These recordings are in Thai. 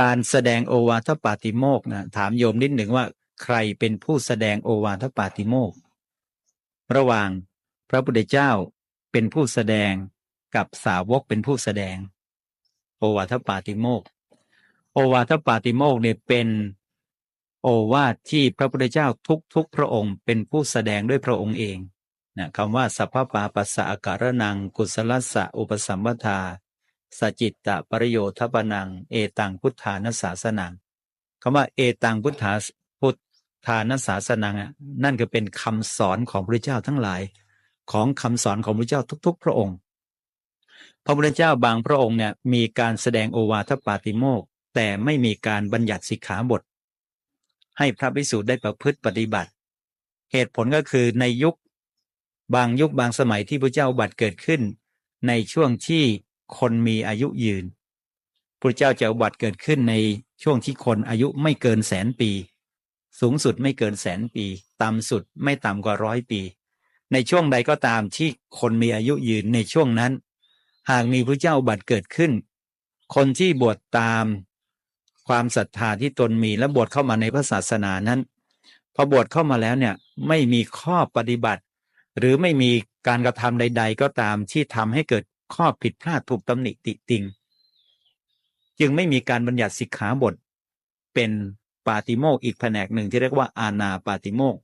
การแสดงโอวาทปาติโมกนะถามโยมนิดหนึ่งว่าใครเป็นผู้แสดงโอวาทปาติโมก ระหว่างพระพุทธเจ้าเป็นผู้แสดงกับสาวกเป็นผู้แสดง โอวาทปาติโมก โอวาทปาติโมกเนี่ยเป็นโอวาทที่พระพุทธเจ้าทุกทุกพระองค์ เป็นผู้แสดงด้วยพระองค์เองนะคำว่าสัพพปาปัสสะอาการนัง กุศลสสะอุปสัมปทา สจิตตะปริโยทปนัง เอตังพุทธานัสสาสนังคำว่าเอตังพุทธาพุทธานัสสาสนังนั่นก็เป็นคำสอนของพระเจ้าทั้งหลาย ของคำสอนของพระเจ้าทุก ๆ พระองค์ พระพุทธเจ้าบางพระองค์เนี่ยมีการแสดงโอวาทปาติโมกแต่ไม่มีการบัญญัติสิกขาบท ให้พระภิกษุได้ประพฤติปฏิบัติ เหตุผลก็คือในยุคบางยุคบางสมัยที่พระเจ้าบัติเกิดขึ้น ในช่วงที่ คนมีอายุยืนพระเจ้าจะอุบัติเกิดขึ้นในช่วงที่คนอายุไม่เกินแสนปี สูงสุดไม่เกินแสนปี ต่ำสุดไม่ต่ำกว่าร้อยปี ในช่วงใดก็ตามที่คนมีอายุยืนในช่วงนั้น หากมีพระเจ้าอุบัติเกิดขึ้น คนที่บวชตามความศรัทธาที่ตนมีและบวชเข้ามาในพระศาสนานั้น พอบวชเข้ามาแล้วเนี่ยไม่มีข้อปฏิบัติ หรือไม่มีการกระทำใด ๆ ก็ตามที่ทำให้เกิด ข้อผิดพลาดถูกตำหนิติติง จึงไม่มีการบัญญัติสิกขาบท เป็นปาติโมกอีกแผนกหนึ่งที่เรียกว่าอาณาปาติโมกข์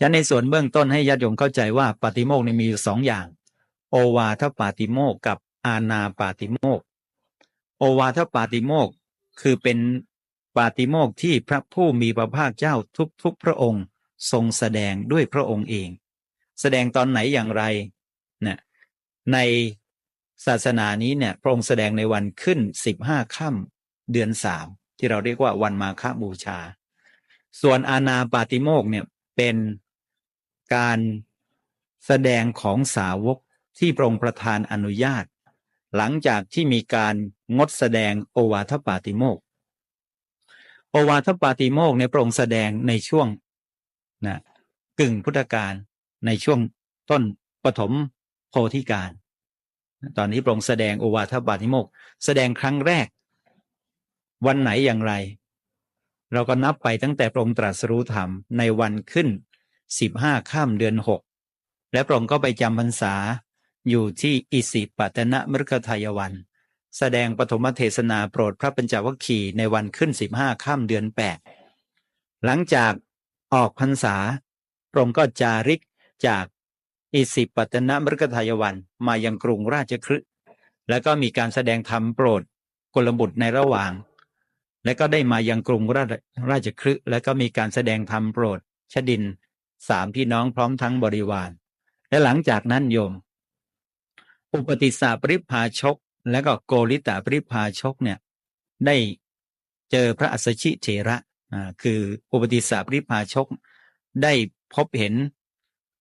ฉะนั้นในส่วนเบื้องต้นให้ญาติโยมเข้าใจว่าปาติโมกนี่มีอยู่สองอย่าง โอวาทปาติโมกกับอาณาปาติโมกโอวาทปาติโมกคือเป็นปาติโมกที่พระผู้มีพระภาคเจ้าทุกๆพระองค์ ทรงแสดงด้วยพระองค์เอง แสดงตอนไหนอย่างไร ในศาสนานี้เนี่ยพระองค์แสดงในวันขึ้นสิบห้าค่ำเดือนสามที่เราเรียกว่าวันมาฆบูชา ส่วนอาณาปาติโมกเนี่ยเป็นการแสดงของสาวกที่พระองค์ประทานอนุญาต หลังจากที่มีการงดแสดงโอวาทปาติโมกโอวาทปาติโมกในพระองค์แสดงในช่วงนะกึ่งพุทธกาลในช่วงต้นปฐม โพธิการ ตอนนี้พระองค์แสดงโอวาทปาติโมก แสดงครั้งแรก วันไหนอย่างไร เราก็นับไปตั้งแต่พระองค์ตรัสรู้ธรรมในวันขึ้นสิบห้าข้ามเดือนหกและพระองค์ก็ไปจำพรรษาอยู่ที่อิสิปตนะมฤคทายวัน แสดงปฐมเทศนาโปรดพระปัญจวัคคีย์ในวันขึ้นสิบห้าข้ามเดือนแปดหลังจากออกพรรษาพระองค์ก็จาริกจาก อิสิปตนมฤคทายวันมายังกรุงราชคฤห์แล้วก็มีการแสดงธรรมโปรดกลบุตรในระหว่าง และก็ได้มายังกรุงราชราชคฤห์แล้วก็มีการแสดงธรรมโปรดชดินสามพี่น้องพร้อมทั้งบริวาร และหลังจากนั้นโยม อุปติสสะปริพาชก และก็โกริตาปริพาชกเนี่ยได้เจอพระอัสสชิเถระอ่าคืออุปติสสะปริพาชก ได้พบเห็น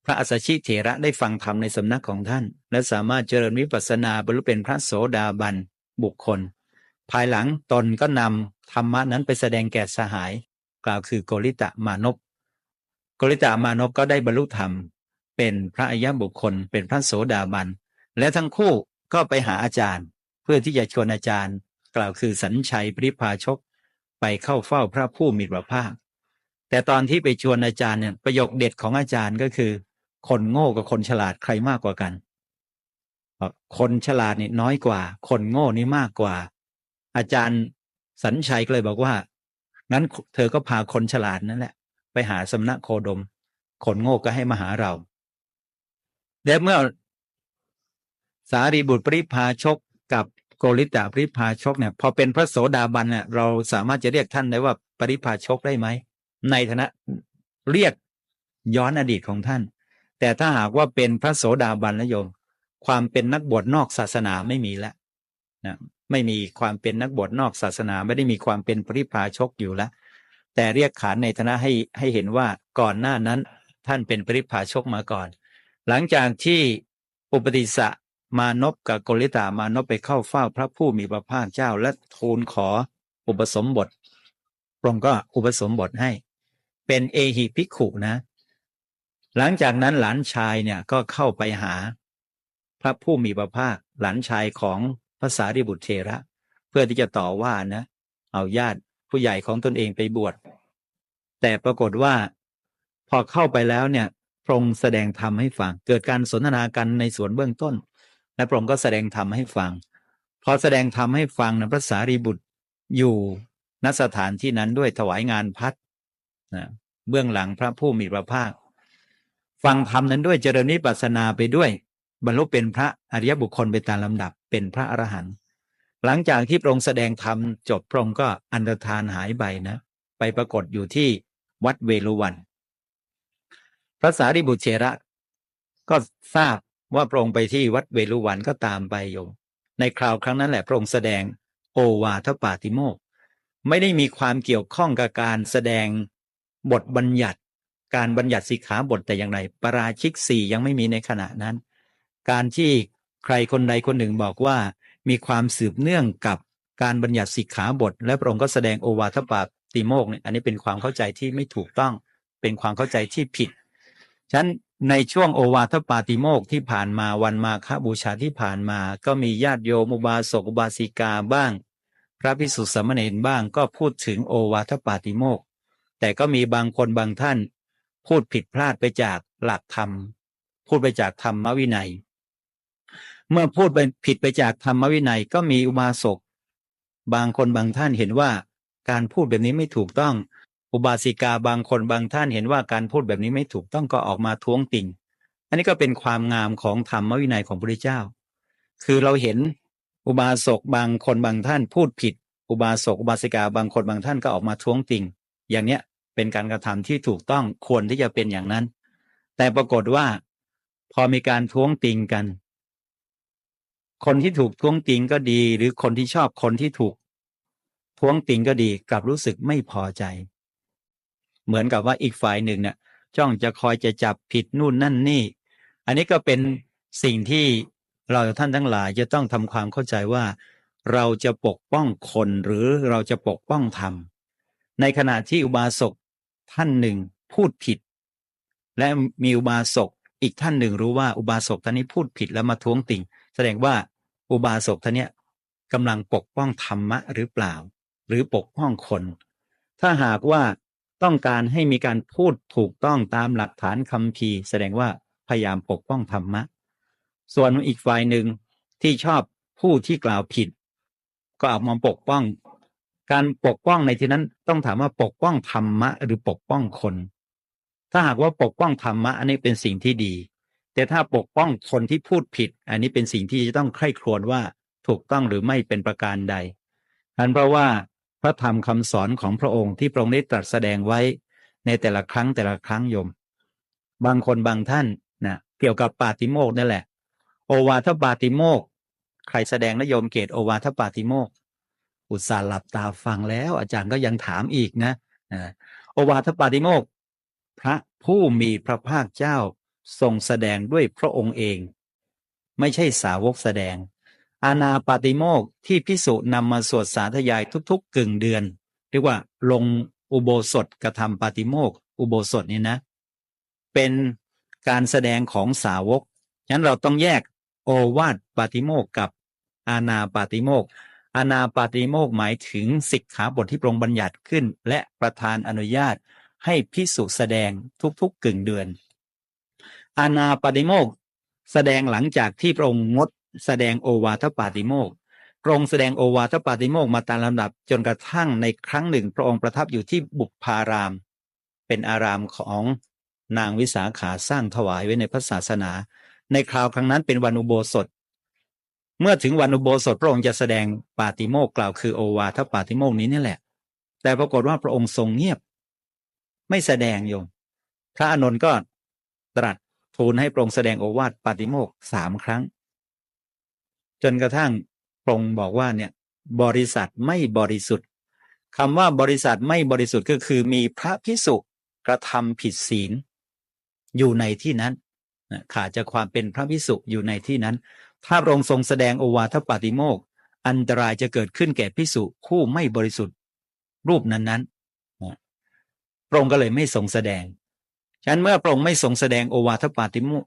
พระอัสสชิเถระได้ฟังธรรมในสำนักของท่าน และสามารถเจริญวิปัสสนาบรรลุเป็นพระโสดาบันบุคคล ภายหลังตนก็นำธรรมะนั้นไปแสดงแก่สหาย กล่าวคือโกริตะมานพโกริตามานพก็ได้บรรลุธรรม เป็นพระอริยบุคคล เป็นพระโสดาบันและทั้งคู่ก็ไปหาอาจารย์ เพื่อที่จะชวนอาจารย์ กล่าวคือสัญชัยปริพาชก ไปเข้าเฝ้าพระผู้มีพระภาค แต่ตอนที่ไปชวนอาจารย์เนี่ยประโยคเด็ดของอาจารย์ก็คือ คนโง่กับคนฉลาดใครมากกว่ากันคนฉลาดนี่น้อยกว่า คนโง่นี่มากกว่า อาจารย์สัญชัยก็เลยบอกว่า งั้นเธอก็พาคนฉลาดนั่นแหละ ไปหาสำนักโคดม คนโง่ก็ให้มาหาเราและเมื่อสารีบุตรปริพาชกกับโกริตาปริพาชกเนี่ยพอเป็นพระโสดาบันเนี่ยเราสามารถจะเรียกท่านได้ว่าปริพาชกได้ไหมในฐานะเรียกย้อนอดีตของท่าน แต่ถ้าหากว่าเป็นพระโสดาบันแล้วโยม ความเป็นนักบวชนอกศาสนาไม่มีแล้วนะไม่มีความเป็นนักบวชนอกศาสนา ไม่ได้มีความเป็นปริพาชกอยู่แล้วแต่เรียกขานในฐานะให้ให้เห็นว่าก่อนหน้านั้นท่านเป็นปริพาชกมาก่อน หลังจากที่อุปติสสะมานพกับโกริตามานพไปเข้าเฝ้าพระผู้มีพระภาคเจ้าและทูลขออุปสมบทพระองค์ก็อุปสมบทให้ เป็นเอหิภิกขุนะ หลังจากนั้นหลานชายเนี่ยก็เข้าไปหา พระผู้มีพระภาคหลานชายของภาษาริบุตรเทระ เพื่อที่จะต่อว่านะ เอาญาติผู้ใหญ่ของตนเองไปบวชแต่ปรากฏว่า พอเข้าไปแล้วเนี่ยพระองค์แสดงธรรมให้ฟัง เกิดการสนทนากันในสวนเบื้องต้น และพระองค์ก็แสดงธรรมให้ฟัง พอแสดงธรรมให้ฟังนะพระสารีบุตรอยู่ณสถานที่นั้นด้วยถวายงานพัดนะเบื้องหลังพระผู้มีพระภาค ฟังธรรมนั้นด้วยเจริญนิพพาสนาไปด้วย บรรลุเป็นพระอริยบุคคลไปตามลำดับเป็นพระอรหันต์หลังจากที่พระองค์แสดงธรรมจบพระองค์ก็อันตรธานหายไปนะ ไปปรากฏอยู่ที่วัดเวลุวัน พระสารีบุตรเชระก็ทราบว่าพระองค์ไปที่วัดเวลุวันก็ตามไปอยู่ ในคราวครั้งนั้นแหละพระองค์แสดงโอวาทปาติโมก ไม่ได้มีความเกี่ยวข้องกับการแสดงบทบัญญัติ การบัญญัติสิกขาบทแต่อย่างไรปราชิกสี่ยังไม่มีในขณะนั้น การที่ใครคนใดคนหนึ่งบอกว่า มีความสืบเนื่องกับการบัญญัติสิกขาบท และพระองค์ก็แสดงโอวาทปาติโมกเนี่ยอันนี้เป็นความเข้าใจที่ไม่ถูกต้องเป็นความเข้าใจที่ผิดฉะนั้นในช่วงโอวาทปาติโมกที่ผ่านมาวันมาฆบูชาที่ผ่านมา ก็มีญาติโยมอุบาสกอุบาสิกาบ้าง พระภิกษุสามเณรบ้างก็พูดถึงโอวาทปาติโมกแต่ก็มีบางคนบางท่าน พูดผิดพลาดไปจากหลักธรรม พูดไปจากธรรมวินัย เมื่อพูดไปผิดไปจากธรรมวินัยก็มีอุบาสกบางคนบางท่านเห็นว่าการพูดแบบนี้ไม่ถูกต้อง อุบาสิกาบางคนบางท่านเห็นว่าการพูดแบบนี้ไม่ถูกต้องก็ออกมาท้วงติ่ง อันนี้ก็เป็นความงามของธรรมวินัยของพระเจ้า คือเราเห็นอุบาสกบางคนบางท่านพูดผิด อุบาสกอุบาสิกาบางคนบางท่านก็ออกมาท้วงติ่ง อย่างเนี้ย เป็นการกระทำที่ถูกต้องควรที่จะเป็นอย่างนั้น แต่ปรากฏว่าพอมีการท้วงติงกัน คนที่ถูกท้วงติงก็ดี หรือคนที่ชอบคนที่ถูกท้วงติงก็ดีกลับรู้สึกไม่พอใจ เหมือนกับว่าอีกฝ่ายหนึ่งเนี่ยจ้องจะคอยจะจับผิดนู่นนั่นนี่ อันนี้ก็เป็นสิ่งที่เราท่านทั้งหลายจะต้องทำความเข้าใจว่า เราจะปกป้องคนหรือเราจะปกป้องธรรม ในขณะที่อุบาสก ท่านหนึ่งพูดผิด และมีอุบาสกอีกท่านหนึ่งรู้ว่าอุบาสกท่านนี้พูดผิดแล้วมาท้วงติ่ง แสดงว่าอุบาสกท่านเนี้ยกำลังปกป้องธรรมะหรือเปล่า หรือปกป้องคน ถ้าหากว่าต้องการให้มีการพูดถูกต้องตามหลักฐานคำพีร์แสดงว่าพยายามปกป้องธรรมะ ส่วนอีกฝ่ายหนึ่งที่ชอบผู้ที่กล่าวผิด ก็ออกมาปกป้อง การปกป้องในที่นั้นต้องถามว่าปกป้องธรรมะ หรือปกป้องคน ถ้าหากว่าปกป้องธรรมะ อันนี้เป็นสิ่งที่ดี แต่ถ้าปกป้องคนที่พูดผิด อันนี้เป็นสิ่งที่จะต้องใคร่ครวญว่าถูกต้องหรือไม่เป็นประการใดนั้นเพราะว่าพระธรรมคำสอนของพระองค์ที่พระองค์ได้ตรัสแสดงไว้ในแต่ละครั้งแต่ละครั้งโยม บางคนบางท่านนะเกี่ยวกับปาติโมกนั่นแหละ โอวาทปาติโมกใครแสดงนโยมเกตโอวาทปาติโมก อุตส่าห์หลับตาฟังแล้ว อาจารย์ก็ยังถามอีกนะโอวาทปาติโมกพระผู้มีพระภาคเจ้าทรงแสดงด้วยพระองค์เอง ไม่ใช่สาวกแสดง อาณาปาติโมกที่พิสุนำมาสวดสาธยายทุกๆกึ่งเดือน เรียกว่าลงอุโบสถกระทำปาติโมกอุโบสถนี่นะ เป็นการแสดงของสาวกฉะนั้นเราต้องแยกโอวาทปาติโมกกับอาณาปาติโมก อาณาปาติโมกหมายถึงสิกขาบทที่พระองค์บัญญัติขึ้น และประธานอนุญาตให้พิสุแสดงทุกๆกึ่งเดือน อาณาปาติโมกแสดงหลังจากที่พระองค์งดแสดงโอวาทปาติโมกพระองค์แสดงโอวาทปาติโมกมาตามลำดับจนกระทั่งในครั้งหนึ่ง พระองค์ประทับอยู่ที่บุพาราม เป็นอารามของนางวิสาขาสร้างถวายไว้ในพระศาสนา ในคราวครั้งนั้นเป็นวันอุโบสถ เมื่อถึงวันอุโบสถพระองค์จะแสดงปาติโมกกล่าวคือโอวาทปาติโมกนี้นี่แหละ แต่ปรากฏว่าพระองค์ทรงเงียบ ไม่แสดงโยม พระอานนท์ก็ตรัสทูลให้พระองค์แสดงโอวาทปาติโมกสามครั้ง จนกระทั่งพระองค์บอกว่าเนี่ยบริษัทไม่บริสุทธิ์คำว่าบริษัทไม่บริสุทธิ์ก็คือมีพระพิสุกระทำผิดศีล อยู่ในที่นั้นขาดจากความเป็นพระพิสุอยู่ในที่นั้น ถ้าพระองค์ทรงแสดงโอวาทปาติโมกอันตรายจะเกิดขึ้นแก่พิสุผู้ไม่บริสุทธิ์ รูปนั้นๆพระองค์ก็เลยไม่ทรงแสดง ฉะนั้นเมื่อพระองค์ไม่ทรงแสดงโอวาทปาติโมก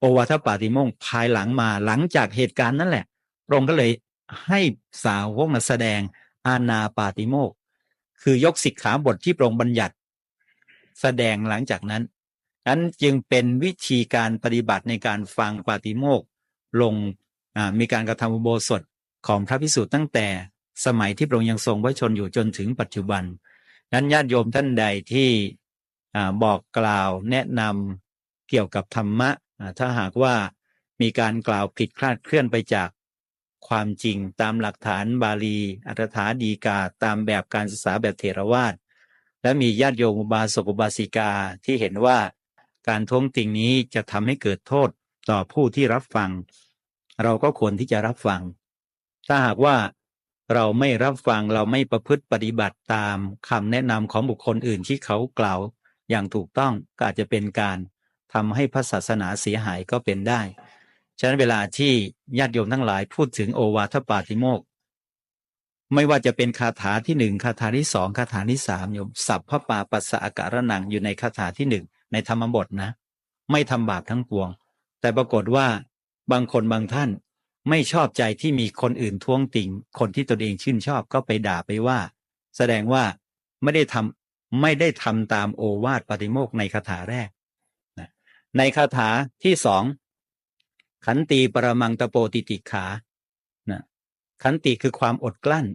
โอวาทปาติโมกภายหลังมาหลังจากเหตุการณ์นั้นแหละ พระองค์ก็เลยให้สาวกมาแสดงอาณาปาติโมกคือยกสิกขาบทที่พระองค์บัญญัติ แสดงหลังจากนั้นนั้นจึงเป็นวิธีการปฏิบัติในการฟังปาติโมก ลงมีการกระทำอุโบสถของพระพิสุตั้งแต่สมัยที่พระองค์ยังทรงพระชนอยู่จนถึงปัจจุบัน นั้นญาติโยมท่านใดที่บอกกล่าวแนะนำเกี่ยวกับธรรมะ ถ้าหากว่ามีการกล่าวผิดคลาดเคลื่อนไปจากความจริงตามหลักฐานบาลีอัตถาดีกาตามแบบการศึกษาแบบเถรวาทและมีญาติโยมบาสกุบาสิกาที่เห็นว่าการท้วงติงนี้จะทำให้เกิดโทษต่อผู้ที่รับฟัง เราก็ควรที่จะรับฟัง ถ้าหากว่าเราไม่รับฟังเราไม่ประพฤติปฏิบัติตามคำแนะนำของบุคคลอื่นที่เขากล่าว อย่างถูกต้องก็อาจจะเป็นการทำให้พระศาสนาเสียหายก็เป็นได้ ฉะนั้นเวลาที่ญาติโยมทั้งหลายพูดถึงโอวาทปาติโมกไม่ว่าจะเป็นคาถาที่หนึ่งคาถาที่สองคาถาที่สามโยมสับพพะปาปัสสะอาการนังอยู่ในคาถาที่หนึ่งในธรรมบทนะ ไม่ทำบาปทั้งปวง แต่ปรากฏว่า บางคนบางท่านไม่ชอบใจที่มีคนอื่นท้วงติง คนที่ตนเองชื่นชอบก็ไปด่าไปว่า แสดงว่าไม่ได้ทำไม่ได้ทำตามโอวาทปาติโมกในคาถาแรกนะในคาถาที่สองขันตีปรมังตะโปติติขานะขันติคือความอดกลั้น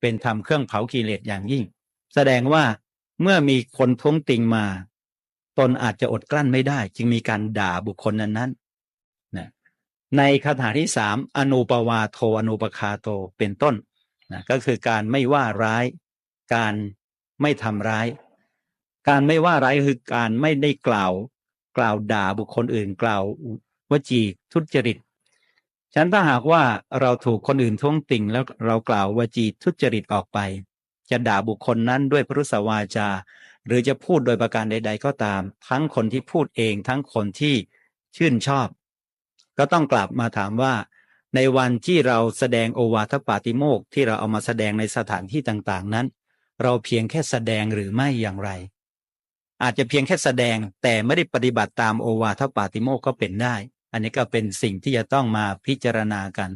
เป็นธรรมเครื่องเผากิเลสอย่างยิ่ง แสดงว่าเมื่อมีคนท้วงติงมา ตนอาจจะอดกลั้นไม่ได้ จึงมีการด่าบุคคลนั้นๆน ในคาถาที่สามอนุปวาโทอนุปคาโตเป็นต้นนะก็คือการไม่ว่าร้าย การไม่ทำร้าย การไม่ว่าร้ายคือการไม่ได้กล่าว กล่าวด่าบุคคลอื่น กล่าววจีทุจริตฉันถ้าหากว่าเราถูกคนอื่นท้วงติ่งแล้วเรากล่าววจีทุจริตออกไป จะด่าบุคคลนั้นด้วยพรุษวาจา หรือจะพูดโดยประการใด ๆ ก็ตาม ทั้งคนที่พูดเองทั้งคนที่ชื่นชอบ ก็ต้องกลับมาถามว่า ในวันที่เราแสดงโอวาทปาติโมกที่เราเอามาแสดงในสถานที่ต่างๆ นั้น เราเพียงแค่แสดงหรือไม่อย่างไร อาจจะเพียงแค่แสดงแต่ไม่ได้ปฏิบัติตามโอวาทปาติโมกก็เป็นได้ อันนี้ก็เป็นสิ่งที่จะต้องมาพิจารณากัน